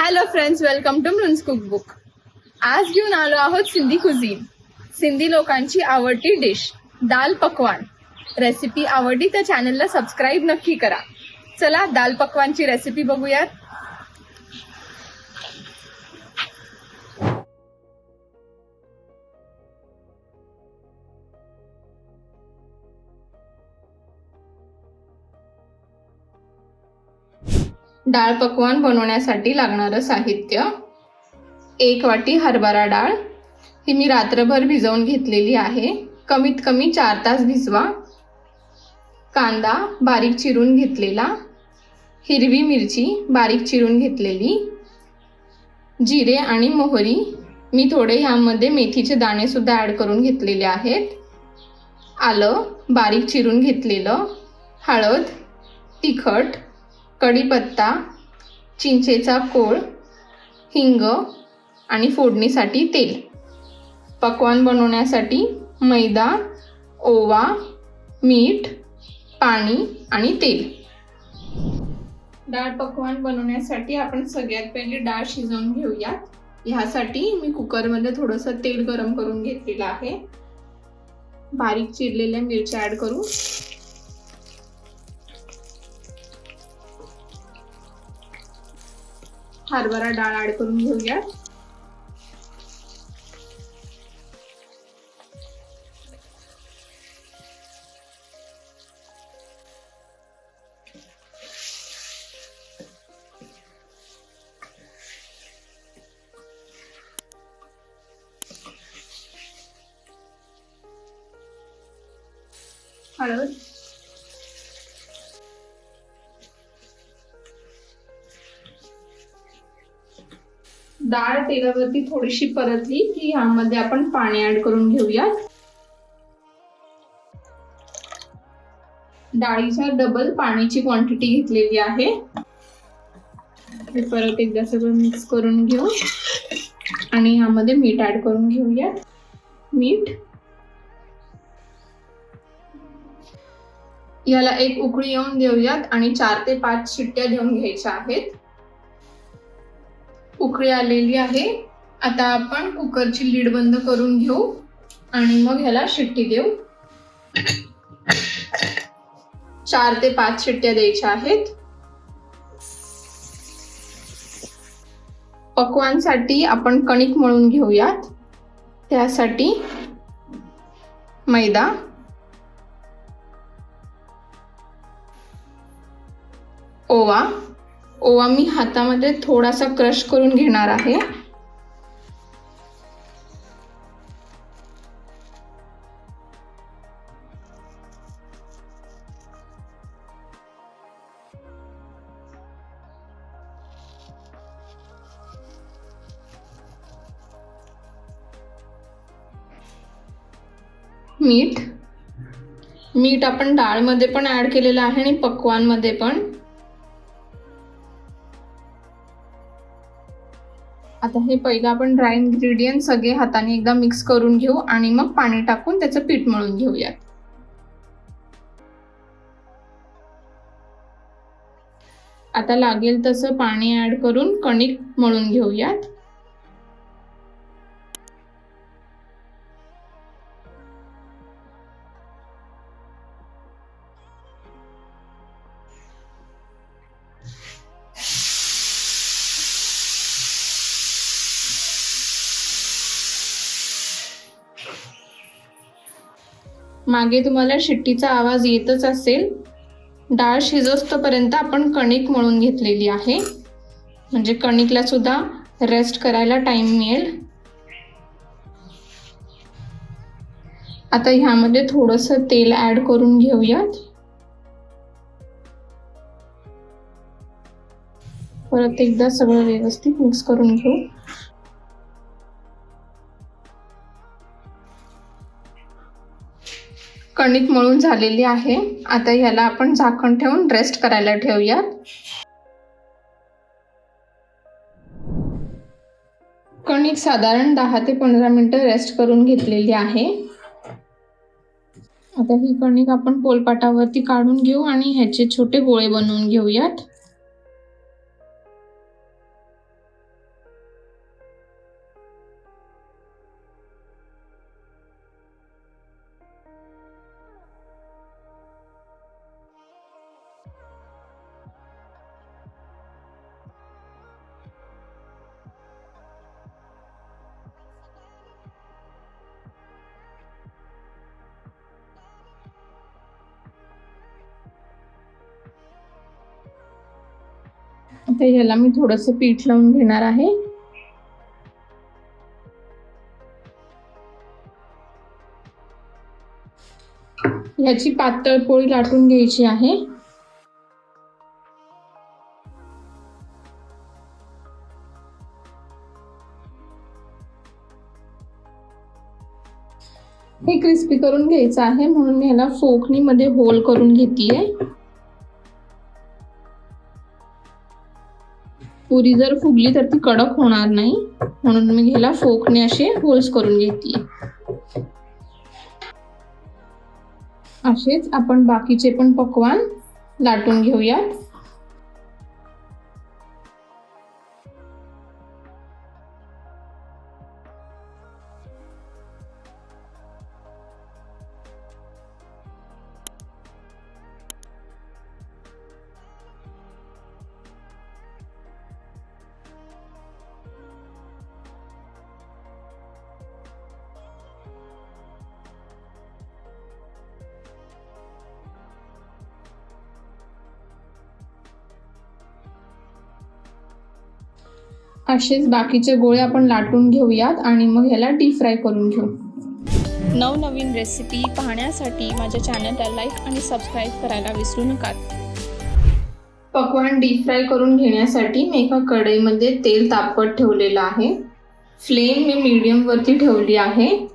Hello friends welcome to Mrun's cookbook आज घेऊन आलो आहोत सिंधी कुझीन सिंधी लोकांची आवडती डिश दाल पकवान. रेसिपी आवडली तर चॅनलला सबस्क्राईब नक्की करा. चला दाल पकवानची रेसिपी बघूयात. डाळ पकवान बनवण्यासाठी लागणारं साहित्य. एक वाटी हरभरा डाळ. ही मी रात्रभर भिजवून घेतलेली आहे. कमीत कमी चार तास भिजवा. कांदा बारीक चिरून घेतलेला. हिरवी मिरची बारीक चिरून घेतलेली. जिरे आणि मोहरी. मी थोडे ह्यामध्ये मेथीचे दाणेसुद्धा ॲड करून घेतलेले आहेत. आलं बारीक चिरून घेतलेलं. हळद तिखट कढीपत्ता चिंचेचा कोळ हिंग आणि फोडणीसाठी तेल. पकवान बनवण्यासाठी मैदा ओवा मीठ पाणी आणि तेल. डाळ पकवान बनवण्यासाठी आपण सगळ्यात पहिले डाळ शिजवून घेऊयात ह्यासाठी मी कुकरमध्ये थोडंसं तेल गरम करून घेतलेलं आहे. बारीक चिरलेल्या मिरच्या ॲड करू. हरभरा डाळ ऍड करून घेऊया. हळद. डाळ तेलावरती थोडीशी परतली की यामध्ये आपण पाणी ऍड करून घेऊयात. डाळीच्या डबल पाण्याची क्वांटिटी घेतलेली आहे. हे परत एकदा सगळं मिक्स करून घेऊ. आणि यामध्ये मीठ ऍड करून घेऊयात. मीठ. याला एक उकळी येऊन देऊयात आणि चार ते पाच शिट्ट्या देऊन घ्यायच्या आहेत. उकळी आलेली आहे. आता आपण कुकरची लीड बंद करून घेऊ आणि मग ह्याला शिट्टी देऊ. चार ते पाच शिट्ट्या द्यायच्या आहेत. पकवानसाठी आपण कणिक मळून घेऊयात. त्यासाठी मैदा. ओवा. ओवा मी हातामध्ये थोडासा क्रश करून घेणार आहे. मीठ. मीठ आपण डाळमध्ये पण ऍड केलेलं आहे आणि पकवानमध्ये पण. आता हे पहिलं आपण ड्राय इन्ग्रेडियंट सगळे हाताने एकदा मिक्स करून घेऊ आणि मग पाणी टाकून त्याचं पीठ मळून घेऊयात. आता लागेल तसं पाणी ऍड करून कणिक मळून घेऊयात. मागे तुम्हाला शिट्टीचा आवाज येतच असेल. डाळ शिजोस्तपर्यंत आपण कणिक मळून घेतलेली आहे. म्हणजे कणिकला सुद्धा रेस्ट करायला टाइम मिळेल. आता ह्यामध्ये थोडस तेल ऍड करून घेऊयात. परत एकदा सगळं व्यवस्थित मिक्स करून घेऊ. कणिक मळून झालेली आहे. आता ह्याला आपण झाकण ठेवून रेस्ट करायला ठेवूयात. कणिक साधारण दहा ते पंधरा मिनिटं रेस्ट करून घेतलेली आहे. आता ही कणिक आपण पोलपाटावरती काढून घेऊ आणि ह्याचे छोटे गोळे बनवून घेऊयात. आता ह्याला मी थोडंसं पीठ लावून घेणार आहे. ह्याची पातळ पोळी लाटून घ्यायची आहे. हे क्रिस्पी करून घ्यायचं आहे म्हणून मी ह्याला फोकणीमध्ये होल करून घेतीये. पुरी जर फुगली तर ती कडक होणार नाही. म्हणून मी ह्याला फोकने असे होल्स करून घेते असेच आपण बाकीचे पण पकवान लाटून घेऊयात. असेच बाकीचे गोळे आपण लाटून घेऊयात आणि मग ह्याला डीप फ्राय करून घेऊ. नवनवीन रेसिपी पाहण्यासाठी माझ्या चॅनलला लाईक आणि सबस्क्राईब करायला विसरू नका. पकवान डीप फ्राय करून घेण्यासाठी मी एका कढईमध्ये तेल तापत ठेवलेलं आहे. फ्लेम मी मीडियमवरती ठेवली आहे.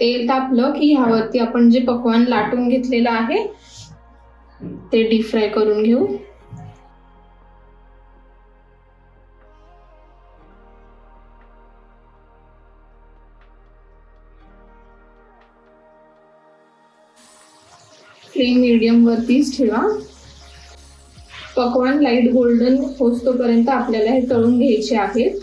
तेल तापलं की ह्यावरती आपण जे पकवान लाटून घेतलेलं आहे ते डीप फ्राय करून घेऊ. फ्लेम मीडियम वरतीच ठेवा. पकवान लाइट गोल्डन होतोपर्यंत आपल्याला हे तळून घ्यायचे आहेत.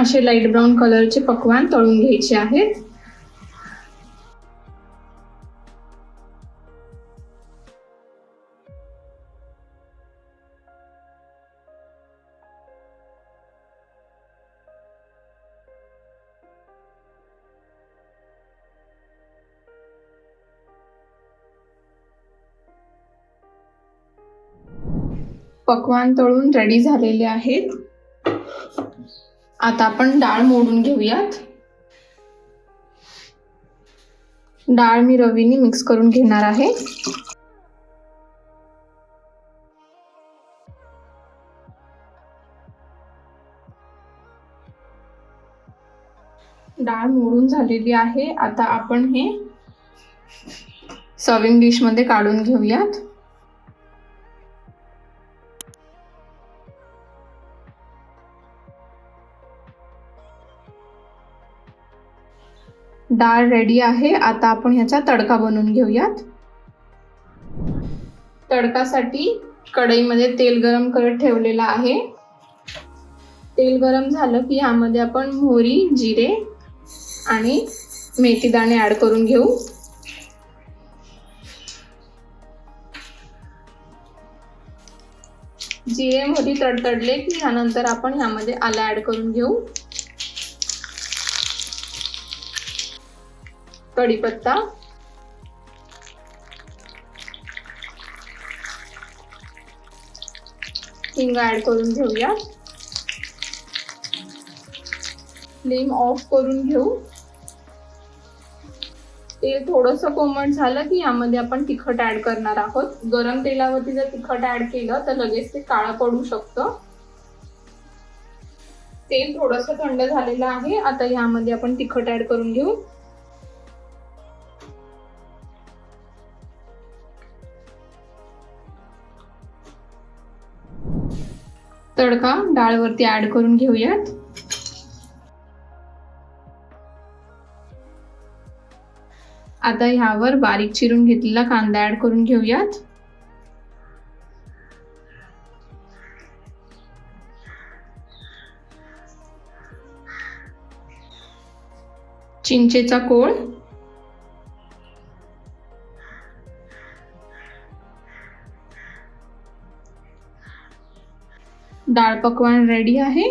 असे लाइट ब्राऊन कलरचे पकवान तळून घ्यायचे आहेत. पकवान तळून रेडी झालेले आहेत. आता आपण डाळ मोडून घेऊयात. डाळ मी रवीने मिक्स करून घेणार आहे. डाळ मोडून झालेली आहे. आता आपण हे सर्विंग डिशमध्ये काढून घेऊयात. डाळ रेडी आहे. आता आपण ह्याचा तडका बनवून घेऊयात. तडकासाठी कढईमध्ये तेल गरम करत ठेवलेलं आहे. तेल गरम झालं की ह्यामध्ये आपण मोहरी जिरे आणि मेथी दाणे ऍड करून घेऊ. जिरे मोहरी तडतडले की ह्यानंतर आपण ह्यामध्ये आलं ऍड करून घेऊ. कढीपत्ता. हिंग ऍड करून घेऊया फ्लेम ऑफ करून घेऊ. तेल थोडस कोमट झालं की यामध्ये आपण तिखट ऍड करणार आहोत. गरम तेलावरती जर तिखट ऍड केलं तर लगेच ते काळं पडू शकतं. तेल थोडस थंड झालेलं आहे. आता यामध्ये आपण तिखट ऍड करून घेऊ. तडका डाळवरती ऍड करून घेऊयात. आता ह्यावर बारीक चिरून घेतलेला कांदा ऍड करून घेऊयात. चिंचेचा कोळ डाळ पकवान रेडी आहे.